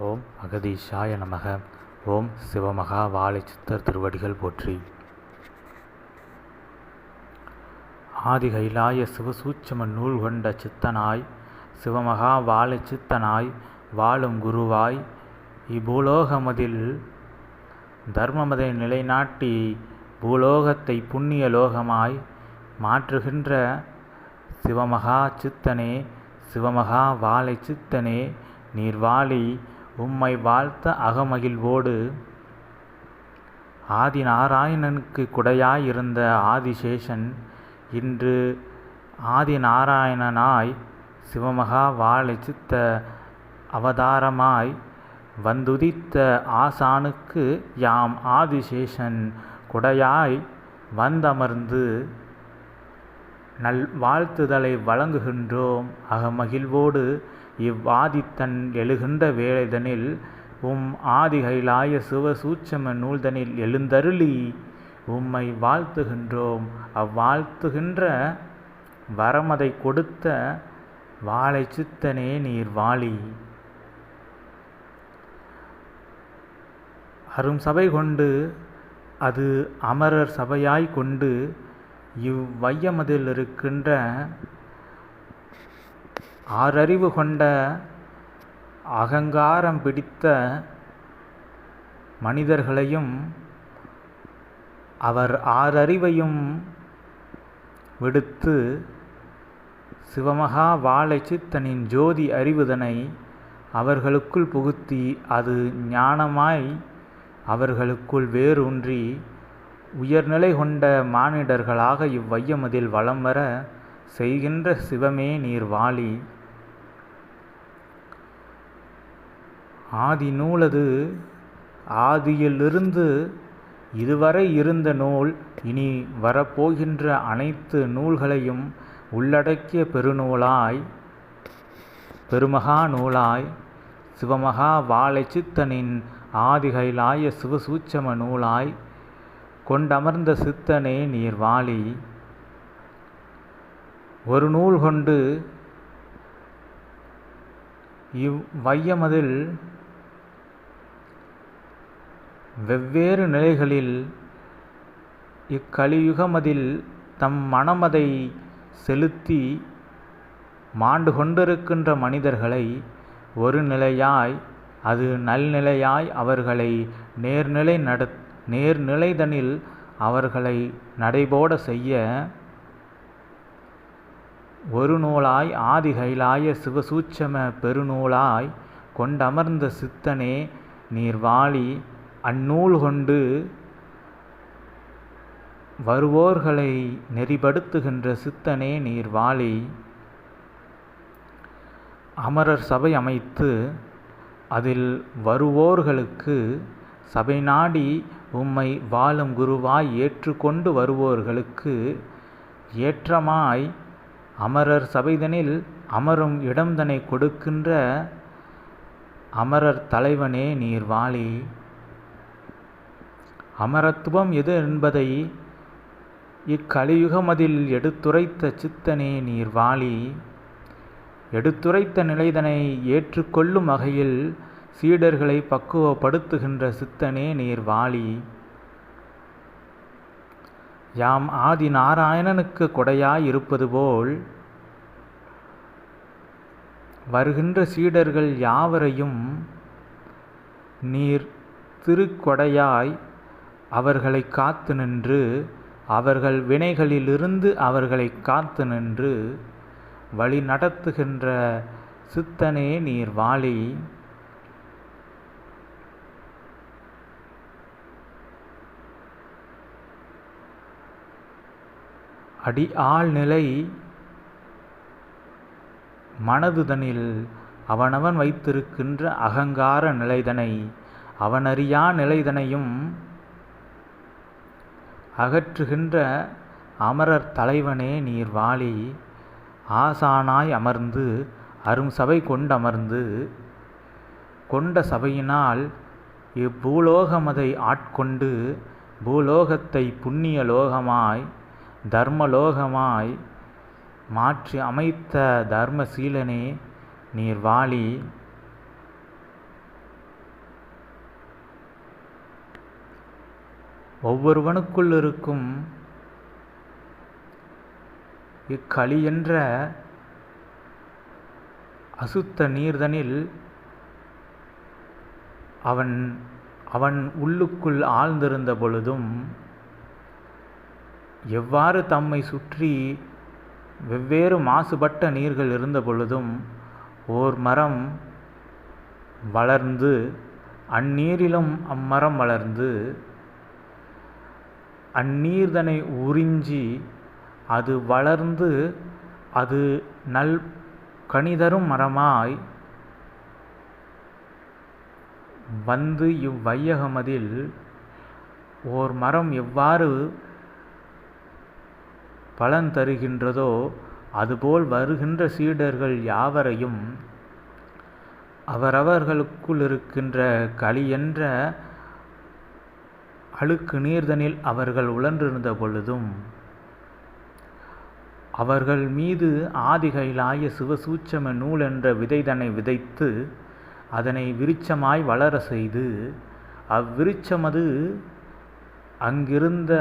ஓம் அகதீஷாய நமக. ஓம் சிவமகா வாழை சித்தர் திருவடிகள் போற்றி. ஆதிகைலாய சிவசூட்சம நூல் கொண்ட சித்தனாய் சிவமகா வாழை சித்தனாய் வாழும் குருவாய் இப்பூலோகமதில் தர்மமதை நிலைநாட்டி பூலோகத்தை புண்ணிய லோகமாய் மாற்றுகின்ற சிவமகா சித்தனே சிவமகா வாழை சித்தனே நீர்வாளி உம்மை வாழ்த்த அகமகிழ்வோடு. ஆதி நாராயணனுக்கு குடையாயிருந்த ஆதிசேஷன் இன்று ஆதி நாராயணனாய் சிவமகா வாழை சித்த அவதாரமாய் வந்துதித்த ஆசானுக்கு யாம் ஆதிசேஷன் குடையாய் வந்தமர்ந்து நல் வாழ்த்துதலை வழங்குகின்றோம் அகமகிழ்வோடு. இவ்வாதித்தன் எழுகின்ற வேளைதனில் உம் ஆதிகைலாய சிவசூட்சம நூல்தனில் எழுந்தருளி உம்மை வாழ்த்துகின்றோம். அவ்வாழ்த்துகின்ற வரமதை கொடுத்த வாழை சித்தனே நீர் வாழி அரும் சபை கொண்டு அது அமரர் சபையாய் கொண்டு இவ்வையமதில் இருக்கின்ற ஆறறிவு கொண்ட அகங்காரம் பிடித்த மனிதர்களையும் அவர் ஆறறிவையும் விடுத்து சிவமகா வாழை சித்தனின் ஜோதி அறிவுதனை அவர்களுக்குள் புகுத்தி அது ஞானமாய் அவர்களுக்குள் வேரூன்றி உயர்நிலை கொண்ட மானிடர்களாக இவ்வையமதில் வலம் வர செய்கின்ற சிவமே நீர் வாழி. ஆதி நூலது ஆதியிலிருந்து இதுவரை இருந்த நூல் இனி வரப்போகின்ற அனைத்து நூல்களையும் உள்ளடக்கிய பெருநூலாய் பெருமகா நூலாய் சிவமகா வாழை சித்தனின் ஆதிகைலாய சிவசூட்சம நூலாய் கொண்டமர்ந்த சித்தனே நீர் வாழி. ஒரு நூல் கொண்டு இவ்வையமதில் வெவ்வேறு நிலைகளில் இக்கலியுகமதில் தம் மனமதை செலுத்தி மாண்டு கொண்டிருக்கின்ற மனிதர்களை ஒரு நிலையாய் அது நல்நிலையாய் அவர்களை நேர்நிலை நட நேர்நிலைதனில் அவர்களை நடைபோட செய்ய ஒரு நூலாய் ஆதிகைலாய சிவசூட்சம பெருநூலாய் கொண்டமர்ந்த சித்தனே நீர் வாழி அந்நூல் கொண்டு வருவோர்களை நெறிப்படுத்துகின்ற சித்தனே நீர் வாழி அமரர் சபை அமைத்து அதில் வருவோர்களுக்கு சபை நாடி உம்மை வாழும் குருவாய் ஏற்றுக்கொண்டு வருவோர்களுக்கு ஏற்றமாய் அமரர் சபைதனில் அமரும் இடம்தனை கொடுக்கின்ற அமரர் தலைவனே நீர் வாழி அமரத்துவம் எது என்பதை இக்கலியுகமதில் எடுத்துரைத்த சித்தனே நீர் வாழி எடுத்துரைத்த நிலைதனை ஏற்றுக்கொள்ளும் வகையில் சீடர்களை பக்குவப்படுத்துகின்ற சித்தனே நீர் வாழி யாம் ஆதி நாராயணனுக்கு கொடையாய் இருப்பது போல் வருகின்ற சீடர்கள் யாவரையும் நீர் திருக்கொடையாய் அவர்களை காத்து நின்று அவர்கள் வினைகளிலிருந்து அவர்களை காத்து நின்று வழி நடத்துகின்ற சித்தனே நீர் வாழி. அடி ஆழ்நிலை மனதுதனில் அவனவன் வைத்திருக்கின்ற அகங்கார நிலைதனை அவனறியா நிலைதனையும் அகற்றுகின்ற அமரர் தலைவனே நீர் வாழி ஆசானாய் அமர்ந்து அரும் சபை கொண்டமர்ந்து கொண்ட சபையினால் இப்பூலோகமதை ஆட்கொண்டு பூலோகத்தை புண்ணிய லோகமாய் தர்மலோகமாய் மாற்றி அமைத்த தர்மசீலனே நீர் வாழி ஒவ்வொருவனுக்குள் இருக்கும் இக்களி என்ற அசுத்த நீர்தனில் அவன் அவன் உள்ளுக்குள் ஆழ்ந்திருந்த பொழுதும் எவ்வாறு தம்மை சுற்றி வெவ்வேறு மாசுபட்ட நீர்கள் இருந்த பொழுதும் ஓர் மரம் வளர்ந்து அந்நீரிலும் அம்மரம் வளர்ந்து அந்நீர்தனை உறிஞ்சி அது வளர்ந்து அது நல் கனிதரும் மரமாய் வந்து இவ்வையகமதில் ஓர் மரம் எவ்வாறு பலன் தருகின்றதோ அதுபோல் வருகின்ற சீடர்கள் யாவரையும் அவரவர்களுக்குள் இருக்கின்ற களி என்ற அழுக்கு நீர்தனில் அவர்கள் உழன்றிருந்த பொழுதும் அவர்கள் மீது ஆதிகையிலாய சிவசூட்சம நூல் என்ற விதைதனை விதைத்து அதனை விருட்சமாய் வளர செய்து அவ்விருட்சமது அங்கிருந்த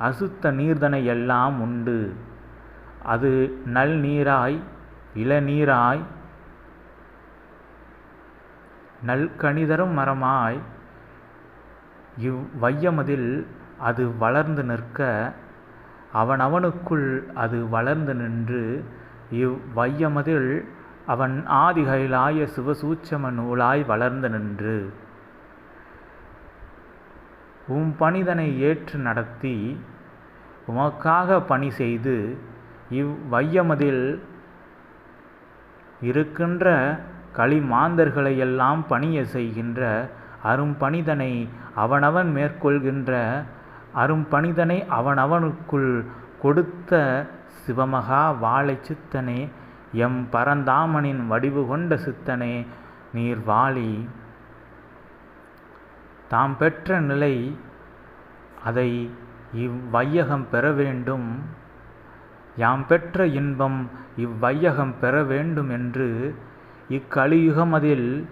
அசுத்த நீர்தனை எல்லாம் உண்டு. அது நல் நீராய் இளநீராய் நல்கணிதரும் மரமாய் இவ்வையமதில் அது வளர்ந்து நிற்க அவனவனுக்குள் அது வளர்ந்து நின்று இவ்வையமதில் அவன் ஆதிகைலாய சிவசூட்சம நூலாய் வளர்ந்து நின்று. உம் பணிதனை ஏற்று நடத்தி உமக்காக பணி செய்து இவ்வையமதில் இருக்கின்ற களிமாந்தர்களையெல்லாம் பணிய செய்கின்ற அரும்பணிதனை அவனவன் மேற்கொள்கின்ற அரும்பணிதனை அவனவனுக்குள் கொடுத்த சிவமகா வாழை சித்தனே எம் பரந்தாமனின் வடிவு கொண்ட சித்தனே நீர் வாழி தாம் பெற்ற நிலை அதை இவ்வையகம் பெற வேண்டும். யாம் பெற்ற இன்பம் இவ்வையகம் பெற வேண்டும் என்று இக்கலியுகமதில்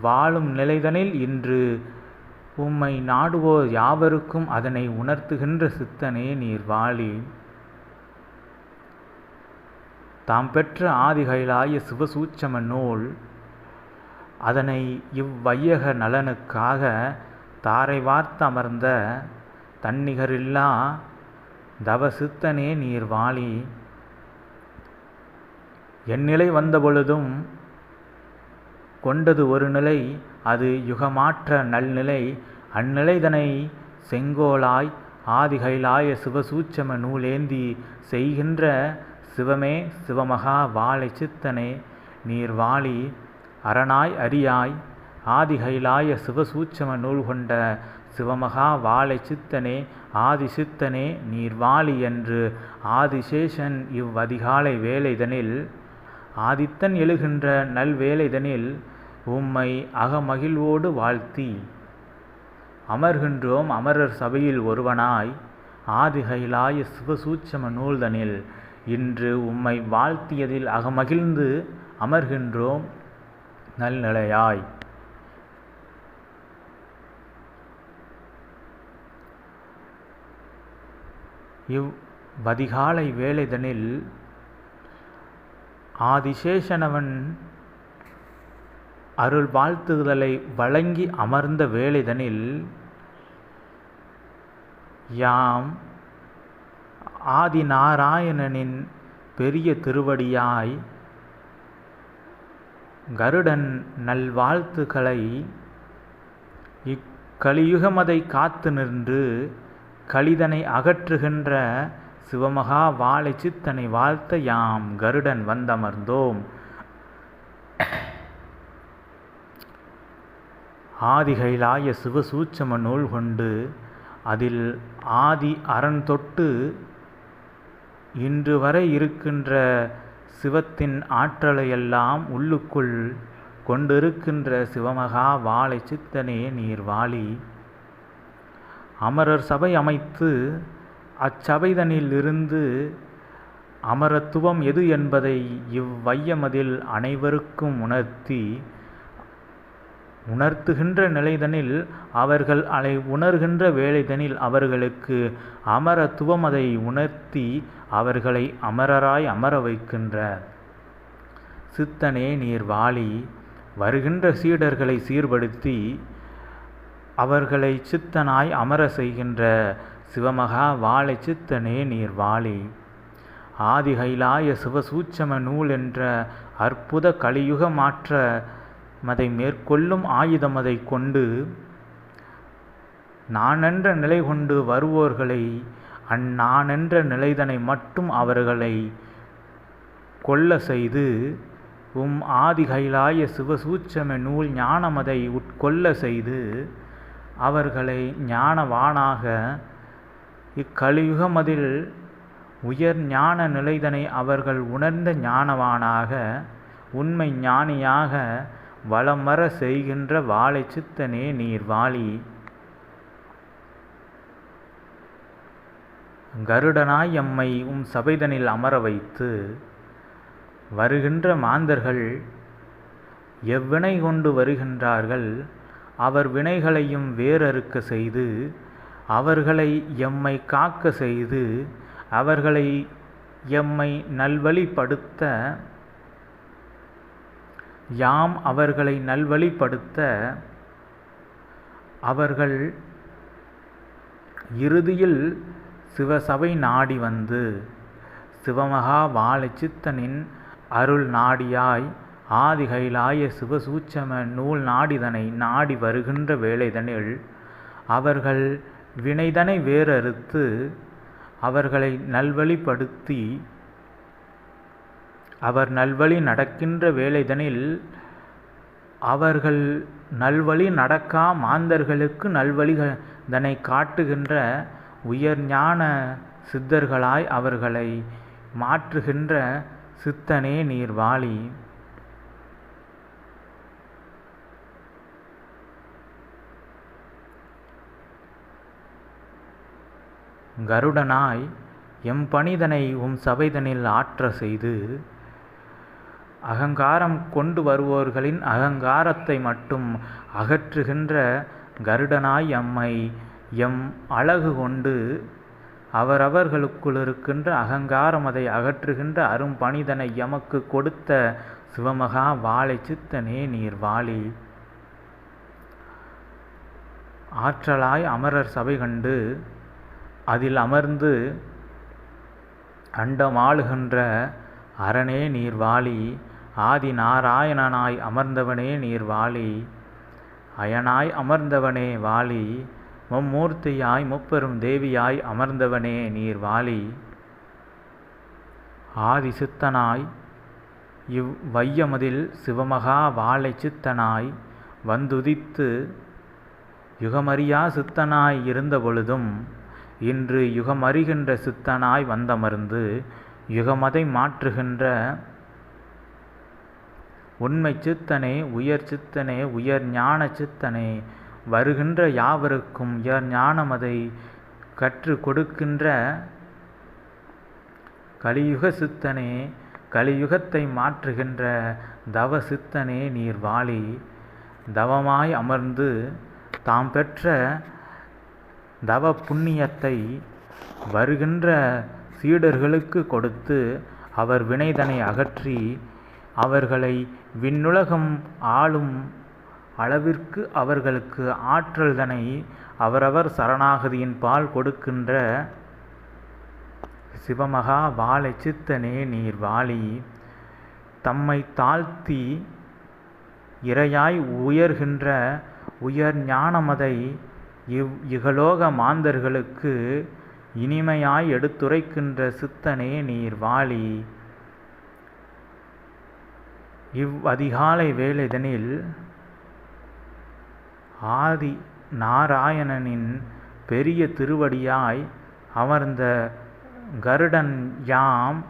வாழும் நிலைதனில் இன்று உம்மை நாடுவோர் யாவருக்கும் அதனை உணர்த்துகின்ற சித்தனே நீர் வாழி. தாம் பெற்ற ஆதிகைலாய சிவசூச்சம நூல் அதனை இவ்வையக நலனுக்காக தாரை வார்த்து அமர்ந்த தன்னிகரில்லா தவசித்தனே நீர் வாழி. என் நிலை வந்த பொழுதும் கொண்டது ஒரு நிலை அது யுகமாற்ற நல்நிலை. அந்நிலைதனை செங்கோலாய் ஆதிகைலாய சிவசூட்சம நூலேந்தி செய்கின்ற சிவமே சிவமகா வாழை சித்தனே. நீர் வாழி அரணாய் அரியாய் ஆதிகைலாய சிவசூட்சம நூல் கொண்ட சிவமகா வாழை சித்தனே. ஆதி சித்தனே நீர் வாழி என்று ஆதிசேஷன் இவ்வதிகாலை வேலைதனில் ஆதித்தன் எழுகின்ற நல்வேலைதனில் உம்மை அகமகிழ்வோடு வாழ்த்தி. அமர்கின்றோம் அமரர் சபையில் ஒருவனாய். ஆதிகைலாய சிவசூட்சம நூல்தனில் இன்று உம்மை வாழ்த்தியதில் அகமகிழ்ந்து அமர்கின்றோம் நல்நிலையாய். இவ் வதிகாலை வேலைதனில் ஆதிசேஷனவன் அருள் வாழ்த்துதலை வழங்கி அமர்ந்த வேளைதனில் யாம் ஆதிநாராயணனின் பெரிய திருவடியாய் கருடன் நல்வாழ்த்துக்களை இக்கலியுகமதை காத்து நின்று கலிதனை அகற்றுகின்ற சிவமகா வாழை சித்தனை வாழ்த்த யாம் கருடன் வந்தமர்ந்தோம். ஆதிகைலாய சிவசூட்சம நூல் கொண்டு அதில் ஆதி அரண் தொட்டு இன்று வரை இருக்கின்ற சிவத்தின் ஆற்றலையெல்லாம் உள்ளுக்குள் கொண்டிருக்கின்ற சிவமகா வாழை சித்தனே நீர் வாழி. அமரர் சபை அமைத்து அச்சபைதனிலிருந்து அமரத்துவம் எது என்பதை இவ்வையமதில் அனைவருக்கும் உணர்த்தி உணர்த்துகின்ற நிலைதனில் அவர்கள் அதை உணர்கின்ற வேலைதனில் அவர்களுக்கு அமரத்துவம் அதை உணர்த்தி அவர்களை அமரராய் அமர வைக்கின்ற சித்தனே நீர் வாழி வருகின்ற சீடர்களை சீர்படுத்தி அவர்களை சித்தனாய் அமர செய்கின்ற சிவமகா வாழை சித்தனே நீர் வாழி ஆதிகைலாய சிவசூட்சம நூல் என்ற அற்புத கலியுக மாற்ற அதை மேற்கொள்ளும் ஆயுதமதை கொண்டு நானென்ற நிலை கொண்டு வருவோர்களை அந்நானென்ற நிலைதனை மட்டும் அவர்களை கொல்ல செய்து உம் ஆதிகைலாய சிவசூட்சம நூல் ஞானமதை உட்கொள்ள செய்து அவர்களை ஞானவானாக இக்கலியுகமதில் உயர் ஞான நிலைதனை அவர்கள் உணர்ந்த ஞானவானாக உண்மை ஞானியாக வளமர செய்கின்ற வாழை சித்தனே நீர் வாழி. கருடனாய் எம்மை உம் சபைதனில் அமர வைத்து வருகின்ற மாந்தர்கள் எவ்வினை கொண்டு வருகின்றார்கள்? அவர் வினைகளையும் வேறறுக்க செய்து அவர்களை எம்மை காக்க செய்து அவர்களை எம்மை நல்வழிப்படுத்த யாம் அவர்களை நல்வழிப்படுத்த அவர்கள் இறுதியில் சிவசபை நாடி வந்து சிவமகா வாழச்சித்தனின் அருள் நாடியாய் ஆதிகைலாய சிவசூட்சம நூல் நாடிதனை நாடி வருகின்ற வேளைதனில் அவர்கள் வினைதனை வேறறுத்து அவர்களை நல்வழிப்படுத்தி அவர் நல்வழி நடக்கின்ற வேளைதனில் அவர்கள் நல்வழி நடக்கா மாந்தர்களுக்கு நல்வழிதனை காட்டுகின்ற உயர் ஞான சித்தர்களாய் அவர்களை மாற்றுகின்ற சித்தனே நீர்வாழி கருடனாய் எம் பணிதனை உம் சபைதனில் ஆற்ற செய்து அகங்காரம் கொண்டு வருவோர்களின் அகங்காரத்தை மட்டும் அகற்றுகின்ற கருடனாய் எம்மை எம் அழகு கொண்டு அவரவர்களுக்குள் இருக்கின்ற அகங்காரம் அதை அகற்றுகின்ற அரும்பணிதனை எமக்கு கொடுத்த சிவமகா வாழை சித்தனே நீர் வாழி. ஆற்றலாய் அமரர் சபை கண்டு அதில் அமர்ந்து அண்டமாளுகின்ற அரணே நீர் வாழி. ஆதி நாராயணனாய் அமர்ந்தவனே நீர் வாளி அயனாய் அமர்ந்தவனே வாளி மும்மூர்த்தியாய் முப்பெரும் தேவியாய் அமர்ந்தவனே நீர் வாளி ஆதி சித்தனாய் இவ் வையமதில் சிவமகா வாழை சித்தனாய் வந்துதித்து யுகமறியா சித்தனாய் இருந்த பொழுதும் இன்று யுகமறிகின்ற சித்தனாய் வந்தமர்ந்து யுகமதை மாற்றுகின்ற உண்மை சித்தனே உயர் சித்தனே உயர் ஞான சித்தனே. வருகின்ற யாவருக்கும் உயர் ஞானமதை கற்றுக் கொடுக்கின்ற கலியுக சித்தனே கலியுகத்தை மாற்றுகின்ற தவ சித்தனே நீர் வாழி. தவமாய் அமர்ந்து தாம் பெற்ற தவ புண்ணியத்தை வருகின்ற சீடர்களுக்கு கொடுத்து அவர் வினைதனை அகற்றி அவர்களை விண்ணுலகம் ஆளும் அளவிற்கு அவர்களுக்கு ஆற்றல்தனை அவரவர் சரணாகதியின் பால் கொடுக்கின்ற சிவமகா வாழை சித்தனே நீர் வாழி. தம்மை தாழ்த்தி இரையாய் உயர்கின்ற உயர் ஞானமதை இவ் இகலோக மாந்தர்களுக்கு இனிமையாய் எடுத்துரைக்கின்ற சித்தனே நீர் வாழி. இவ் அதிகாலை ஆதி நாராயணனின் பெரிய திருவடியாய் அமர்ந்த கருடன் யாம்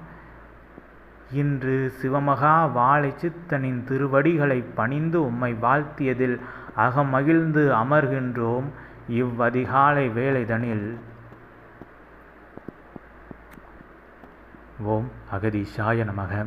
இன்று சிவமகா வாழை சித்தனின் திருவடிகளை பணிந்து உம்மை வாழ்த்தியதில் அகமகிழ்ந்து அமர்கின்றோம் இவ்வதிகாலை வேலைதனில் ஓம் அகதீஷாய நமக.